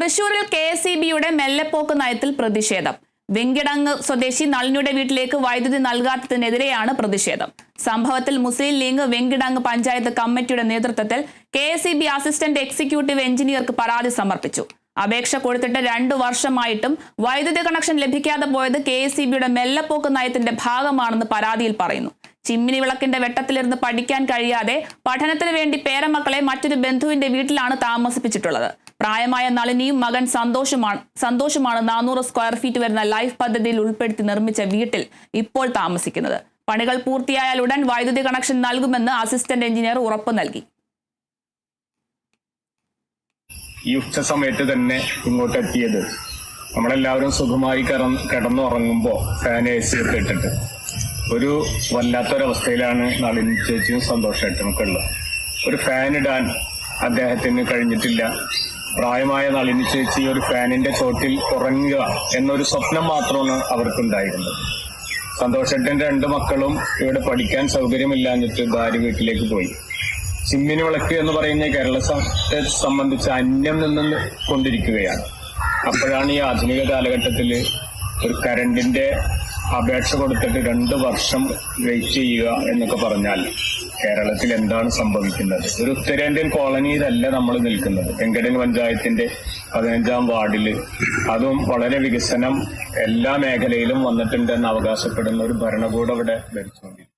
തൃശൂരിൽ K S E ബിയുടെ മെല്ലെപ്പോക്ക് നയത്തിൽ പ്രതിഷേധം. വെങ്കിടങ്ങ് സ്വദേശി നളിനിയുടെ വീട്ടിലേക്ക് വൈദ്യുതി നൽകാത്തതിനെതിരെയാണ് പ്രതിഷേധം. സംഭവത്തിൽ മുസ്ലിം ലീഗ് വെങ്കിടങ്ങ് പഞ്ചായത്ത് കമ്മിറ്റിയുടെ നേതൃത്വത്തിൽ K S E B assistant executive എഞ്ചിനീയർക്ക് പരാതി സമർപ്പിച്ചു. അപേക്ഷ കൊടുത്തിട്ട് രണ്ടു വർഷമായിട്ടും വൈദ്യുതി കണക്ഷൻ ലഭിക്കാതെ പോയത് കെ എസ് ഇ ബിയുടെ മെല്ലെപ്പോക്ക് നയത്തിന്റെ ഭാഗമാണെന്ന് പരാതിയിൽ പറയുന്നു. ചിമ്മിനി വിളക്കിന്റെ വെട്ടത്തിലിരുന്ന് പഠിക്കാൻ കഴിയാതെ പഠനത്തിന് വേണ്ടി പേരമക്കളെ മറ്റൊരു ബന്ധുവിന്റെ വീട്ടിലാണ് താമസിപ്പിച്ചിട്ടുള്ളത്. പ്രായമായ നളിനിയും മകൻ സന്തോഷമാണ് സന്തോഷമാണ് നാനൂറ് സ്ക്വയർ ഫീറ്റ് വരുന്ന ലൈഫ് പദ്ധതിയിൽ ഉൾപ്പെടുത്തി നിർമ്മിച്ച വീട്ടിൽ ഇപ്പോൾ താമസിക്കുന്നത്. പണികൾ പൂർത്തിയായാൽ ഉടൻ വൈദ്യുതി കണക്ഷൻ നൽകുമെന്ന് അസിസ്റ്റന്റ് എഞ്ചിനീയർ ഉറപ്പ് നൽകി. ഈ ഉച്ച സമയത്ത് തന്നെ ഇങ്ങോട്ട് എത്തിയത്. നമ്മളെല്ലാവരും സുഖമായി കിടന്നുറങ്ങുമ്പോ കിടന്നുറങ്ങുമ്പോൾ ഫാൻ എ സി ഒക്കെ ഇട്ടിട്ട്. ഒരു വല്ലാത്തൊരവസ്ഥയിലാണ് നളിനി ചേച്ചിയും സന്തോഷമായിട്ടും ഉള്ളത്. ഒരു ഫാൻ ഇടാൻ അദ്ദേഹത്തിന് കഴിഞ്ഞിട്ടില്ല. പ്രായമായ നളിനി ചേച്ചി ഒരു ഫാനിന്റെ ചോട്ടിൽ ഉറങ്ങുക എന്നൊരു സ്വപ്നം മാത്രമാണ് അവർക്കുണ്ടായിരുന്നത്. സന്തോഷേട്ടന്റെ രണ്ട് മക്കളും ഇവിടെ പഠിക്കാൻ സൗകര്യമില്ലാഞ്ഞിട്ട് ഭാര്യ വീട്ടിലേക്ക് പോയി. ചിമ്മിനി വിളക്ക് എന്ന് പറയുന്ന കേരളത്തെ സംബന്ധിച്ച് അന്യം നിന്ന് കൊണ്ടിരിക്കുകയാണ്. അപ്പോഴാണ് ഈ ആധുനിക കാലഘട്ടത്തിൽ ഒരു കരണ്ടിന്റെ അപേക്ഷ കൊടുത്തിട്ട് രണ്ട് വർഷം വെയിറ്റ് ചെയ്യുക എന്നൊക്കെ പറഞ്ഞാൽ കേരളത്തിൽ എന്താണ് സംഭവിക്കുന്നത്? ഒരു ഉത്തരേന്ത്യൻ കോളനിയിലല്ല നമ്മൾ നിൽക്കുന്നത്. വെങ്കടൻ പഞ്ചായത്തിന്റെ പതിനഞ്ചാം വാർഡിൽ അതും വളരെ വികസനം എല്ലാ മേഖലയിലും വന്നിട്ടുണ്ടെന്ന് അവകാശപ്പെടുന്ന ഒരു ഭരണകൂടം ഇവിടെ ഭരിച്ചുകൊണ്ടിരിക്കുന്നു.